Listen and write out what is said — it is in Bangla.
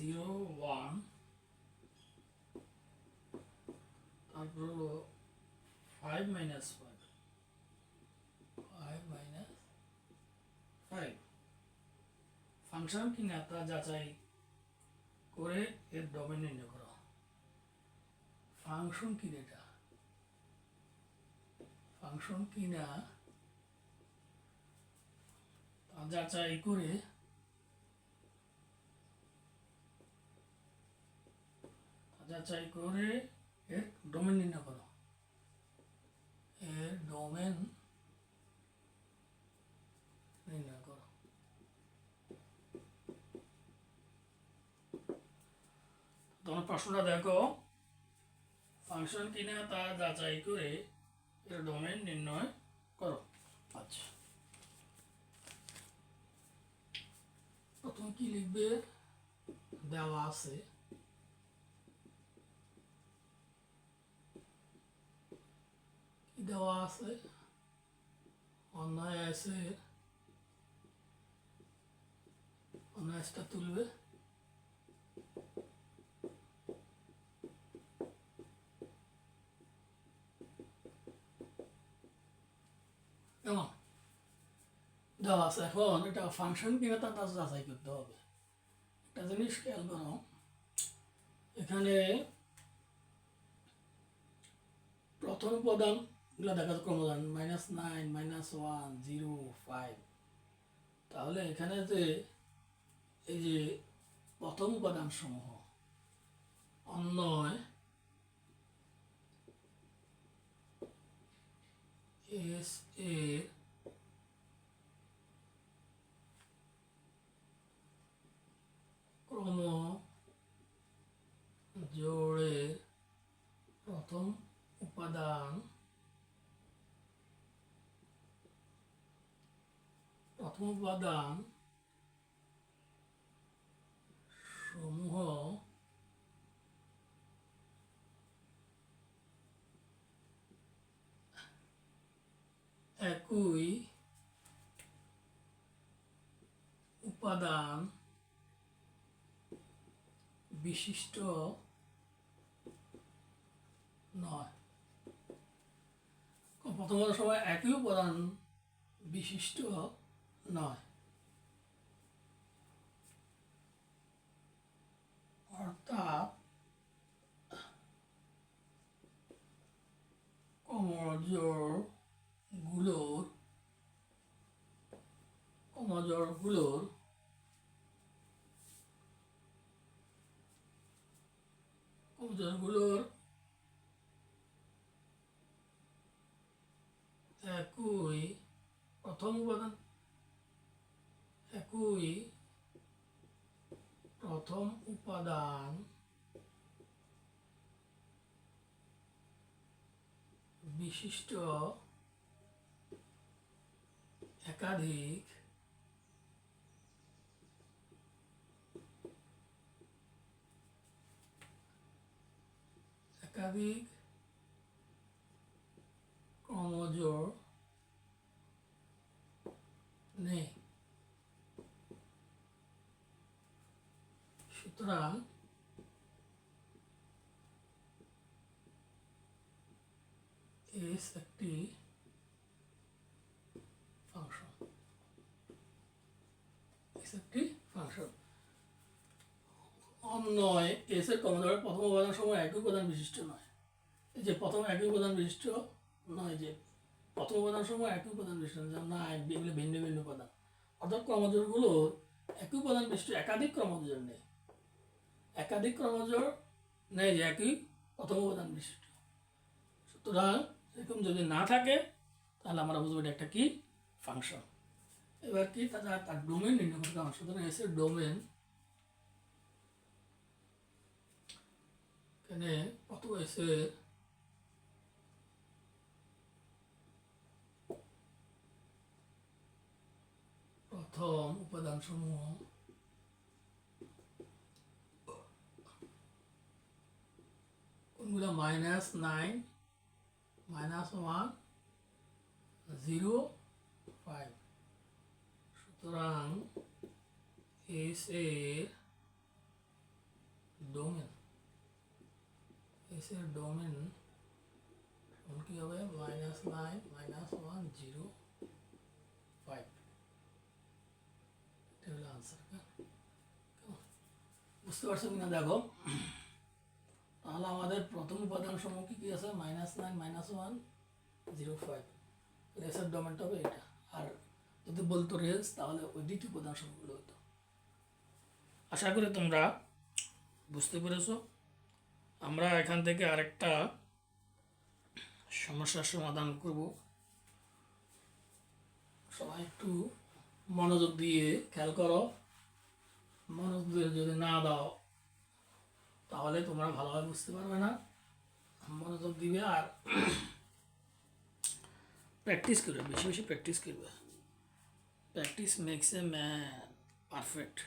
Zero one. তারপর হলো five minus five. Five minus five. Function কিনা তা যাচাই করে এর ডোমেন নির্ণয় করো। ফাংশন কি এটা? ফাংশন কিনা তা যাচাই করে যাচাই করে এর ডোমেন নির্ণয় করো। এর ডোমেন নির্ণয় করো। তোমার প্রশ্নটা দেখো। ফাংশন কিনা তা যাচাই করে এর ডোমেন নির্ণয় করো। আচ্ছা। প্রথম কি লিখবে? দেওয়া আছে। দেওয়া আছে অন্যায় আছে অন্যায়টা তুলবে কেমন দেওয়া আছে এখন এটা ফাংশন কিনা তা তা যাচাই করতে হবে একটা জিনিস খেয়াল করো এখানে প্রথম উপাদানগুলো দেখা যাচ্ছে ক্রমদান minus nine minus one zero five তাহলে এখানে যে এই যে প্রথম উপাদান সমূহ অন্যয় এস এর ক্রম জোড়ের প্রথম উপাদান। প্রথম উপাদান সমূহ একই উপাদান বিশিষ্ট নয় প্রথমত সময় একই উপাদান বিশিষ্ট নয়। অর্থাৎ কমজোরগুলোর কমজোরগুলোর কমজোরগুলোর একই প্রথম উপাদান। একই প্রথম উপাদান বিশিষ্ট একাধিক একাধিক ক্রমজোড় নেই। সুতরাং এস একটি ফাংশন। এস একটি ফাংশন। নয়, এস এর প্রথম উপাদান সময় একই উপাদান বিশিষ্ট নয়। এই যে প্রথম একই উপাদান বিশিষ্ট নয়, যে প্রথম উপাদান সময় একই উপাদান বিশিষ্ট নয় না এগুলো ভিন্ন ভিন্ন উপাদান। অর্থাৎ ক্রমজোরগুলো একই উপাদান বিশিষ্ট, একাধিক ক্রমজোর নেই। একাধিক ক্রমজোর নেই যে একই প্রথম উপাদান বিশিষ্ট। সুতরাং এরকম যদি না থাকে তাহলে আমরা বুঝব এটা একটা কি ফাংশন এবার কি তার তার ডোমেন নির্ণয় করতে হবে সুতরাং এসে ডোমেন এখানে কত এসে প্রথম উপাদান সমূহ কোনগুলো minus nine minus one zero five সুতরাং এস এর ডোমেন এস এর ডোমেন তখন কী হবে minus nine minus one zero five এটা হলো আনসার বুঝতে পারছ কিনা দেখো তাহলে আমাদের প্রথম উপাদান সমূহ কি আছে? Minus nine minus one zero five রেসের ডোমেনটা হবে এটা। আর যদি বলতো রেস তাহলে ওই দ্বিতীয় উপাদান সমূহগুলো হতো আশা করি তোমরা বুঝতে পেরেছ। আমরা এখান থেকে আরেকটা সমস্যার সমাধান করব। সবাই একটু মনোযোগ দিয়ে খেয়াল করো। মনোযোগ যদি না দাও তাহলে তোমরা ভালোভাবে বুঝতে পারবে না। মনোযোগ দিবে আর প্র্যাকটিস করবে, বেশি বেশি প্র্যাকটিস করবে। Practice makes a man perfect